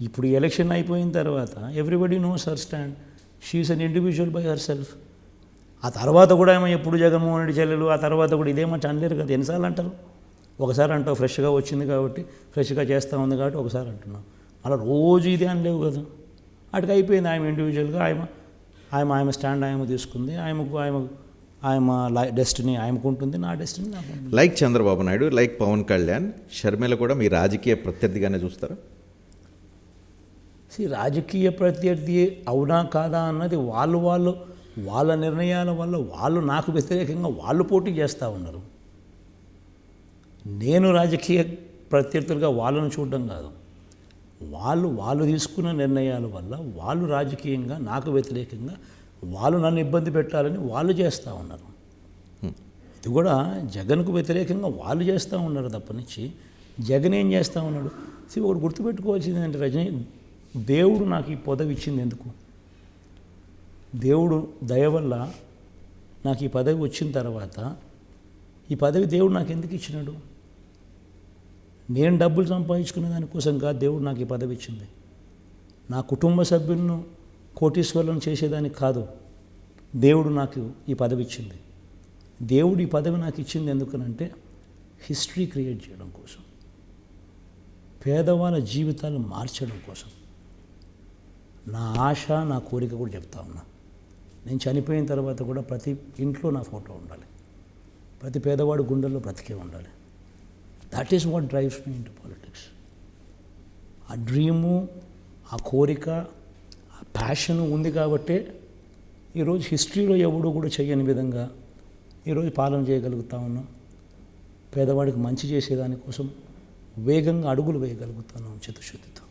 ఇప్పుడు ఎలక్షన్ అయిపోయిన తర్వాత everybody knows her stand she's an individual by herself ఆ తర్వాత కూడా ఏమో ఎప్పుడు జగన్మోహన్ రెడ్డి చెల్లెలు ఆ తర్వాత కూడా ఇదేమో అనలేరు కదా. ఎన్నిసార్లు అంటారు? ఒకసారి అంటావు ఫ్రెష్గా వచ్చింది కాబట్టి ఫ్రెష్గా చేస్తూ ఉంది కాబట్టి ఒకసారి అంటున్నాం అలా రోజు ఇదే అనలేవు కదా. అటుకు అయిపోయింది ఆయన ఇండివిజువల్గా ఆయన ఆయన ఆయన స్టాండ్ ఆయన తీసుకుంది ఆయనకు ఆయన ఆయన డెస్టినీ ఆయనకు ఉంటుంది నా destiny like Chandrababu Naidu like Pavan Kalyan Sharmila కూడా మీ రాజకీయ ప్రత్యర్థిగానే చూస్తారా? రాజకీయ ప్రత్యర్థి అవునా కాదా అన్నది వాళ్ళు వాళ్ళు వాళ్ళ నిర్ణయాల వల్ల వాళ్ళు నాకు వ్యతిరేకంగా వాళ్ళు పోటీ చేస్తూ ఉన్నారు. నేను రాజకీయ ప్రత్యర్థులుగా వాళ్ళను చూడడం కాదు. వాళ్ళు వాళ్ళు తీసుకున్న నిర్ణయాల వల్ల వాళ్ళు రాజకీయంగా నాకు వ్యతిరేకంగా వాళ్ళు నన్ను ఇబ్బంది పెట్టాలని వాళ్ళు చేస్తూ ఉన్నారు. ఇది కూడా జగన్కు వ్యతిరేకంగా వాళ్ళు చేస్తూ ఉన్నారు తప్పనిచ్చి జగన్ ఏం చేస్తూ ఉన్నాడు? See, ఒకటి గుర్తుపెట్టుకోవాల్సింది ఏంటంటే రజనీ? దేవుడు నాకు ఈ పదవి ఇచ్చింది ఎందుకు? దేవుడు దయ వల్ల నాకు ఈ పదవి వచ్చిన తర్వాత ఈ పదవి దేవుడు నాకు ఎందుకు ఇచ్చినాడు? నేను డబ్బులు సంపాదించుకునే దానికోసం కాదు దేవుడు నాకు ఈ పదవి ఇచ్చింది. నా కుటుంబ సభ్యులను కోటీశ్వరులను చేసేదానికి కాదు దేవుడు నాకు ఈ పదవి ఇచ్చింది. దేవుడు ఈ పదవి నాకు ఇచ్చింది ఎందుకనంటే హిస్టరీ క్రియేట్ చేయడం కోసం పేదవాళ్ళ జీవితాలు మార్చడం కోసం. నా ఆశ నా కోరిక కూడా చెప్తా ఉన్నా. నేను చనిపోయిన తర్వాత కూడా ప్రతి ఇంట్లో నా ఫోటో ఉండాలి. ప్రతి పేదవాడు గుండెల్లో బ్రతికే ఉండాలి. That is what drives me into politics ఆ డ్రీము ఆ కోరిక ఆ ప్యాషన్ ఉంది కాబట్టే ఈరోజు హిస్టరీలో ఎవడు కూడా చేయని విధంగా ఈరోజు పాలన చేయగలుగుతా ఉన్నాం. పేదవాడికి మంచి చేసేదానికోసం వేగంగా అడుగులు వేయగలుగుతున్నాం చిత్తశుద్ధితో